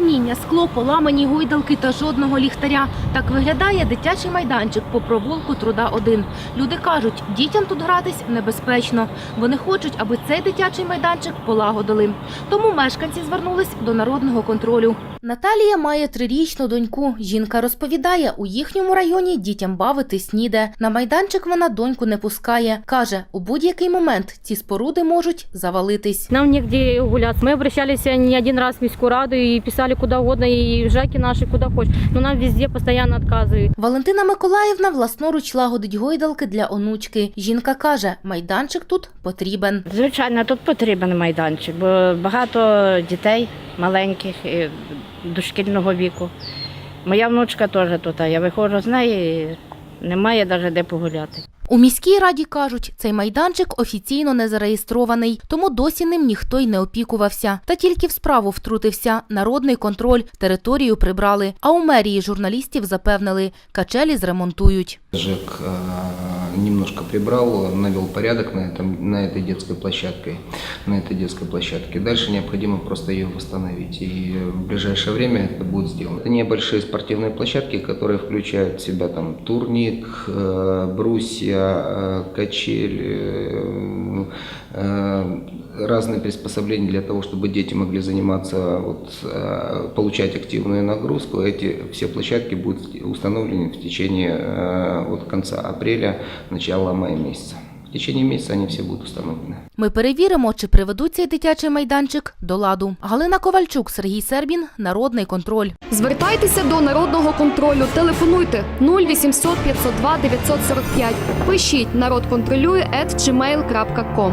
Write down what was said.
каміння, скло, поламані гойдалки та жодного ліхтаря. Так виглядає дитячий майданчик по провулку Труда 1. Люди кажуть, дітям тут гратись небезпечно. Вони хочуть, аби цей дитячий майданчик полагодили. Тому мешканці звернулись до народного контролю. Наталія має трирічну доньку. Жінка розповідає, у їхньому районі дітям бавитись ніде. На майданчик вона доньку не пускає. Каже, у будь-який момент ці споруди можуть завалитись. Нам негде гуляться. Мы обращались не один раз в міську раду и писали куда угодно, и в ЖЭКи наши куда хочешь. Но нам везде постоянно отказывают. Валентина Миколаївна власноруч лагодить гойдалки для онучки. Жінка каже, майданчик тут потрібен. Звичайно, тут потрібен майданчик, бо багато дітей маленьких дошкільного віку. Моя внучка теж тут, а я виходжу з неї, і немає навіть де погуляти. У міській раді кажуть, цей майданчик офіційно не зареєстрований, тому досі ним ніхто й не опікувався. Та тільки в справу втрутився народний контроль, територію прибрали. А у мерії журналістів запевнили, качелі зремонтують. ЖЭК э, немножко прибрал, навел порядок на, этом, на этой детской площадке. На этой детской площадке. Дальше необходимо просто ее восстановить. И в ближайшее время это будет сделано. Это небольшие спортивные площадки, которые включают в себя там турник, э, брусья, э, качели, э, э, разные приспособления для того, чтобы дети могли заниматься, вот, э, получать активную нагрузку. Эти все площадки будут установлены в течение э, вот, конца апреля, начала мая месяца. В течение місяця вони всі будуть встановлені. Ми перевіримо, чи приведуть цей дитячий майданчик до ладу. Галина Ковальчук, Сергій Сербін, Народний контроль. Звертайтеся до народного контролю. Телефонуйте 0800 502 945. Пишіть народ контролює at gmail.com.